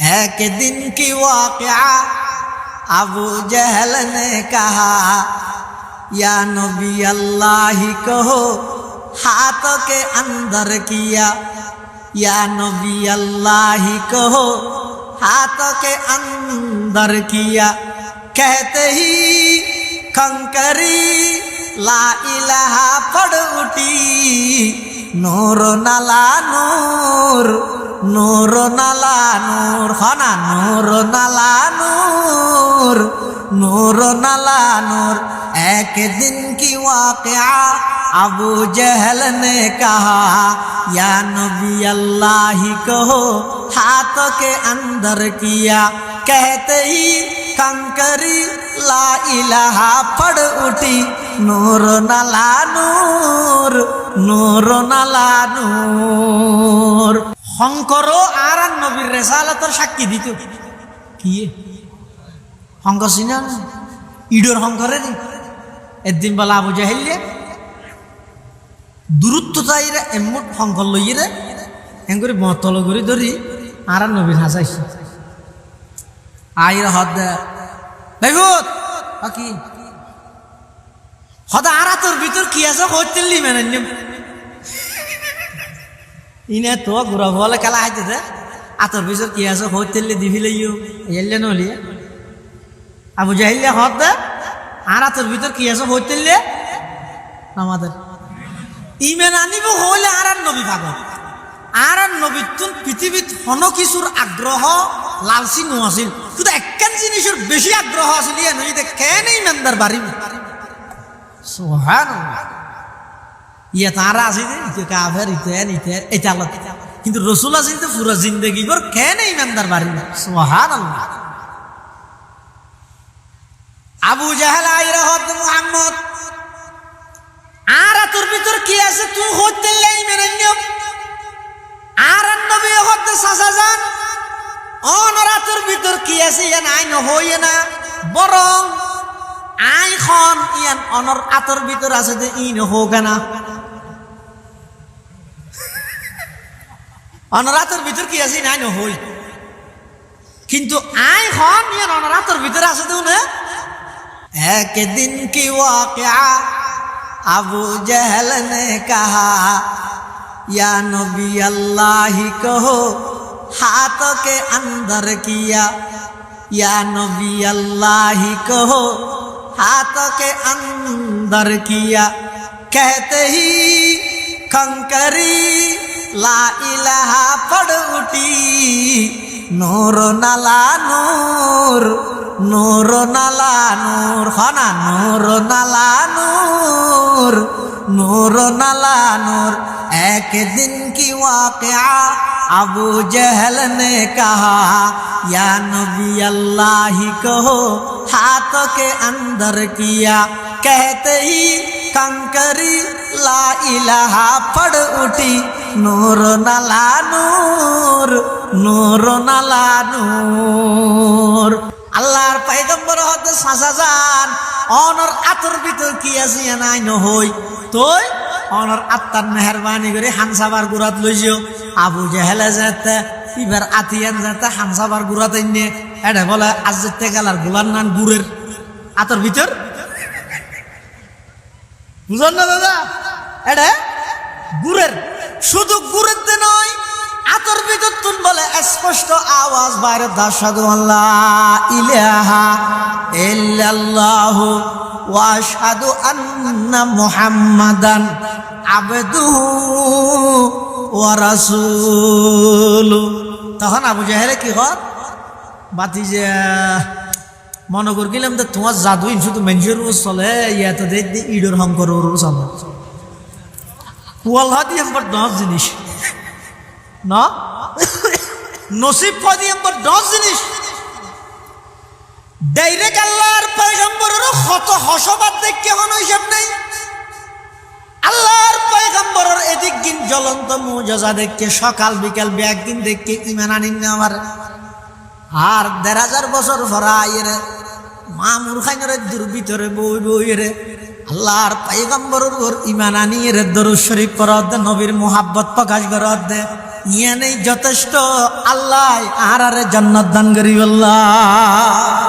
एक दिन की वाकया। अबू जहल ने कहा, या नबी अल्लाह ही कहो, हाथों के अंदर किया। या नबी अल्लाह ही कहो, हाथों के अंदर किया। कहते ही कंकरी, ला इलाहा पड़ उठी। नूर नला नूर नूर नला नूर हना नूर नला नूर नूर नला नूर एक दिन की वाकया अबू जहल ने कहा या नबी अल्लाह कहो हाथों के अंदर किया कहते ही कंकरी ला इलाहा पड़ उठी नूर नला नूर নূর নালা নূর শঙ্করও আর আর নবীর রেসালতর সাক্ষী দিত। কি শঙ্কর সিনা ইডোর শঙ্করের একদিন বলা আবু জাহিল্লে দূরত্ব তাইরে এমন শঙ্কর লইরে এম করে বতল করে ধরি আর নবীর হাসাইছে আইর হদ বেগুত কি হদা আর তোর ভিতর কি আছে হইতেলি মেনে ইনে তো ঘুরা বলে খেলা হাইতে দে। আতর ভিতর কি আছে হইতেলি দিবি লইও এলে নলি আবু জাহিলে হদ দে। আর আতর ভিতর কি আছে হইতেলি আমাদের। ইমেন আনিব হইলে আর আর নবী ভাগ আর আর নবীর তুন পৃথিবীত হন কিছুর আগ্রহ লালসি নোয়াছিল শুধু একখান জিনিসের বেশি আগ্রহ আছিল ইয়ে নই কেন ইমানদার বাড়িব সোহান ইয়ে তারা আছে যে ইতে কাফের ইতেন ইতেন এটা আল্লাহ কিন্তু রসুল আছে তো পুরো জিন্দগি কর কেন ইমানদার বাড়ি না? সোহান আবু জাহাল আই রহত মুহাম্মদ, আর তোর ভিতর কি আছে? তুই হতে লাই মেনে নিয়ম আর নবী হতে সাসা যান অনরা তোর ভিতর কি আছে? ইয়া নাই নহই না। বরং আই খন ইয়ান অনর আতর ভিতর আছে যে, ইন হোক না। অনর আতর ভিতর কি আছে নাই নহই কিন্তু আই খন ইয়ান অনর আতর ভিতর আছে তো না এক দিন কি ওয়াকিয়া আবু জহল ने कहा या नबी अल्लाह कहो हाथों के अंदर किया या नबी अल्लाह कहो हाथों के अंदर किया कहते ही कंकरी ला इलाहा पड़ उठी नूर नला नूर नूर नला नूर हना नूर नला नूर नूर नला नूर एक दिन की वाकया अबू जहल ने कहा या नबी अल्लाह कहो हाथों के अंदर किया कहते ही कंकरी ला इलाहा पड़ उठी নূর নালা নূর নূর নালা নূর। আল্লাহর পাইগম্বর হতে সাঁচা যান, অনর আতর ভিতর কি আছে নাই নহই। তই অনর আত্মার মেহরবানি করে হানসাবার গুড়াত লইজিও আবু জেহেলে যেতে এবার আতিয়ান যেতে হানসাবার গুড়াত এনে এটা বলে, আজ গেলারগুলার নান গুরের আতর ভিতর? বুঝল না দাদা? এটা গুরের শুধু গুড়ের নয়, আতর তুন বলে স্পষ্ট আওয়াজ বাইরে দাসাদু আল্লাহ ইলাহা ইল্লাল্লাহু ওয়া আশহাদু আন্না মুহাম্মাদান আবদুহু ওয়া রাসূলু। তখন আবু জাহেলে কি হত বাতি যে, মনে করছিলাম তো তোমার জাদুইন শুধু মেঞ্জুর চলে ইয়াতে দেখ ইডোর হংকর চলে ওয়াল্লাহ দিয়ে দশ জিনিস। না? নসিব কদি নম্বর দশ জিনিস। ডাইরেক্ট আল্লাহর পয়গম্বরের কত হসবাদ দেখে হন হিসাব নেই। আল্লাহর পয়গম্বরের এদিক দিন জ্বলন্ত মুজা দেখে, সকাল, বিকাল, একদিন দেখে ইমান আনিন আমার। আর দেড় হাজার বছর ভরা আইরে মা মূর্খাইনের দূর ভিতরে বই বই রে আল্লাহর পাইগম্বরের ইমান আনিয়ে দরুদ শরীফ করত দে, নবীর মোহাব্বত প্রকাশ করত দে। নেই যথেষ্ট, আল্লাহ আর আরে জান্নাত দান করি আল্লাহ।